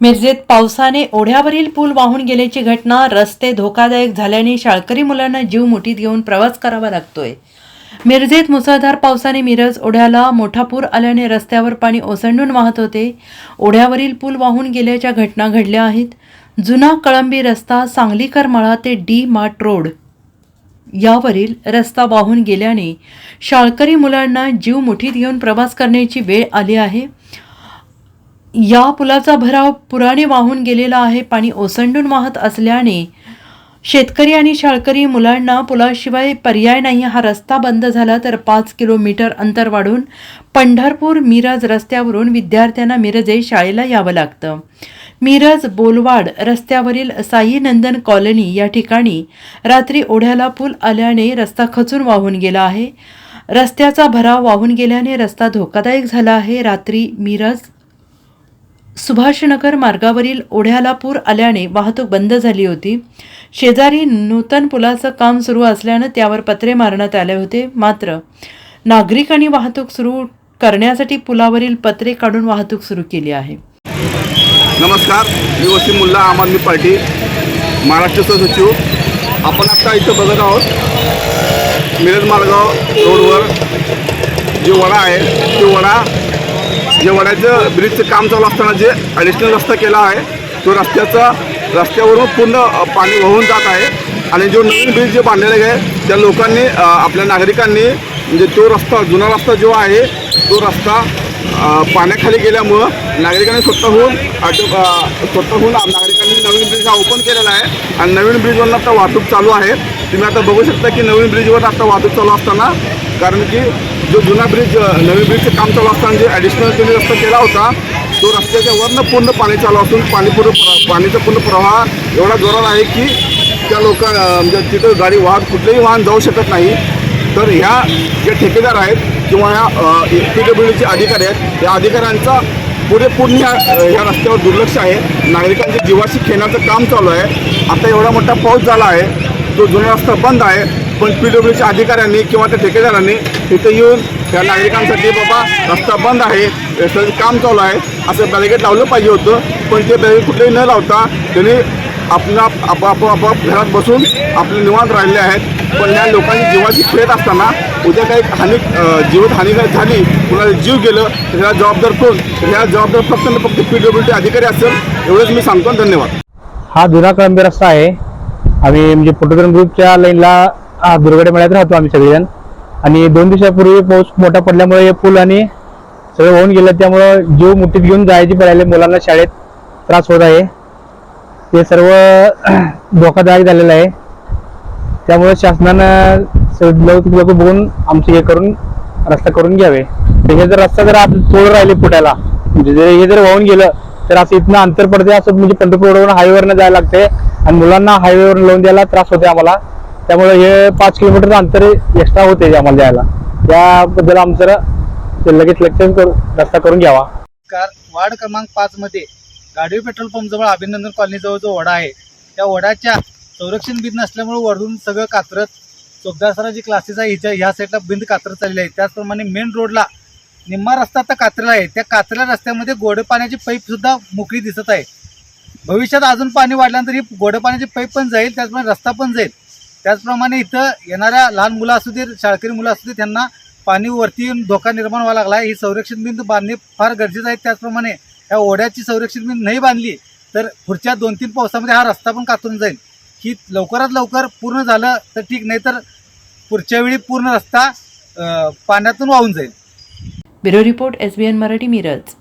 मिरजेत पावसाने ओढ्यावरील पूल वाहून गेल्याची घटना रस्ते धोकादायक झाल्याने शाळकरी मुलांना जीव मुठीत घेऊन प्रवास करावा लागतोय. मिरजेत मुसळधार पावसाने मिरज ओढ्याला मोठा पूर आल्याने रस्त्यावर पाणी ओसंडून वाहत होते. ओढ्यावरील पूल वाहून गेल्याच्या घटना घडल्या आहेत. जुना कळंबी रस्ता सांगलीकर मळा ते डी मार्ट रोड. यावरील रस्ता वाहून गेल्याने शाळकरी मुलांना जीव मुठीत घेऊन प्रवास करण्याची वेळ आली आहे. या पुलाचा भराव पुराने वाहून गेलेला आहे. पाणी ओसंडून वाहत असल्याने शेतकरी आणि शाळकरी मुलांना पुलाशिवाय पर्याय नाही. हा रस्ता बंद झाला तर पाच किलोमीटर अंतर वाढून पंढरपूर मिरज रस्त्यावरून विद्यार्थ्यांना मिरजे शाळेला यावं लागतं. मिरज बोलवाड रस्त्यावरील साई नंदन कॉलनी या ठिकाणी रात्री ओढ्याला पूल आल्याने रस्ता खचून वाहून गेला आहे. रस्त्याचा भराव वाहून गेल्याने रस्ता धोकादायक झाला आहे. रात्री मिरज सुभाषनगर मार्गावरील ओढ्याला पूर आल्याने वाहतूक बंद झाली होती. शेजारी नूतन पुलाचं काम सुरू असल्यानं त्यावर पत्रे मारण्यात आले होते. मात्र नागरिकांनी वाहतूक सुरू करण्यासाठी पुलावरील पत्रे काढून वाहतूक सुरू केली आहे. नमस्कार मी वसीम मुल्ला आम आदमी पार्टी महाराष्ट्र सचिव आपण आत्ता इथं बघत आहोत मिरज मार्गाव रोडवर जे वडा आहे ते वडा जे वड्याचं ब्रिजचं काम चालू असताना जे ॲडिशनल रस्ता केला आहे तो रस्त्याचा रस्त्यावरून पूर्ण पाणी वाहून जात आहे. आणि जो नवीन ब्रिज जे बांधलेले आहे त्या लोकांनी आपल्या नागरिकांनी म्हणजे तो रस्ता जुना रस्ता जो आहे तो रस्ता पाण्याखाली गेल्यामुळं नागरिकांनी स्वतःहून स्वतःहून नागरिकांनी नवीन ब्रिज हा ओपन केलेला आहे. आणि नवीन ब्रिजवरून आता वाहतूक चालू आहे. तुम्ही आता बघू शकता की नवीन ब्रिजवर आता वाहतूक चालू असताना कारण की जो जुना ब्रिज नवीन ब्रिजचं काम चालू असताना जे ॲडिशनल तुम्ही रस्ता केला होता तो रस्त्याच्या वरनं पूर्ण पाणी चालू असून पाणी पूर्ण पाणीचा पूर्ण प्रवाह एवढा जोरात आहे की त्या लोक म्हणजे तिथं गाडी वाहन कुठलंही वाहन जाऊ शकत नाही. तर ह्या जे ठेकेदार आहेत किंवा ह्या पी डब्ल्यूचे अधिकारी आहेत या अधिकाऱ्यांचा पुरेपूर्ण ह्या ह्या रस्त्यावर दुर्लक्ष आहे. नागरिकांच्या जीवाशी खेळण्याचं काम चालू आहे. आता एवढा मोठा पाऊस झाला आहे. तो जुना रस्ता बंद आहे पण पी डब्ल्यूच्या अधिकाऱ्यांनी किंवा त्या ठेकेदारांनी तिथे येऊन त्या नागरिकांसाठी बाबा रस्ता बंद आहे रस्त्याचं काम चालू आहे असं बॅरिकेड लावलं पाहिजे होतं पण ते बॅरिकेड कुठेही न लावता त्यांनी आपला आप आप आपाप घरात बसून आपले निवांत राहिले आहेत. पण या लोकांची जीवाची खेळत असताना उद्या काही हानी जीवित हानी झाली कुणाला जीव गेलं तर ह्या जबाबदार कोण? ह्या जबाबदार फक्त फक्त पी डब्ल्यू डी अधिकारी असेल एवढंच मी सांगतो धन्यवाद. हा जुना कळंबी रस्ता आहे. आम्ही म्हणजे फोटोग्राफ ग्रुपच्या लाईनला दुर्गडे मळ्यात राहतो आम्ही सगळेजण. आणि दोन दिवसापूर्वी पाऊस मोठा पडल्यामुळे हे पूल आणि सगळं होऊन गेलं त्यामुळं जीव मुठीत घेऊन जायची पडायला मुलांना शाळेत त्रास होत आहे. ते सर्व धोकादायक झालेलं आहे. त्यामुळे शासनानं लवकर लवकर बघून आमचे हे करून रस्ता करून घ्यावे. हे जर रस्ता जर आज तोड राहिले फुटायला म्हणजे हे जर वाहून गेलं तर असं इथनं अंतर पडते असं म्हणजे पंढरपूर हायवरनं हायवेवरनं जायला लागते आणि मुलांना हायवेवर लावून द्यायला त्रास होते आम्हाला. त्यामुळे हे पाच किलोमीटर अंतर एक्स्ट्रा होते आम्हाला द्यायला. त्याबद्दल आमचं लगेच लक्ष करू रस्ता करून घ्यावा. कार वार्ड क्रमांक पाच मध्ये गाडीव पेट्रोल पंप जवळ अभिनंदन कॉलनी जवळ जो वडा आहे त्या वडाच्या संरक्षण भिंत नसल्यामुळे वरून सगळं कात्रत चोपदासरा जी क्लासेस आहे हिच्या ह्या साईडला भिंत कात्रत चाललेली आहे. त्याचप्रमाणे मेन रोडला निम्मा रस्ता आता कात्रेला आहे. त्या कात्रेला रस्त्यामध्ये गोडे पाण्याची पाईप सुद्धा मोकळी दिसत आहे. भविष्यात अजून पाणी वाढल्यानंतर ही गोडं पाण्याची पाईप पण जाईल त्याचप्रमाणे रस्ता पण जाईल. त्याचप्रमाणे इथं येणाऱ्या लहान मुलं असू दे शाळकरी मुलं असू दे त्यांना पाणी वरती येऊन धोका निर्माण व्हावा लागला आहे. ही संरक्षण बिंदू बांधणे फार गरजेचं आहे. त्याचप्रमाणे या ओढ्याची संरक्षण बिंदू नाही बांधली तर पुढच्या दोन तीन पावसामध्ये हा रस्ता पण कातरून जाईल. ही लवकरात लवकर पूर्ण झालं तर ठीक नाही तर पुढच्या वेळी पूर्ण रस्ता पाण्यातून वाहून जाईल. Bureau report S B N Marathi Miraj.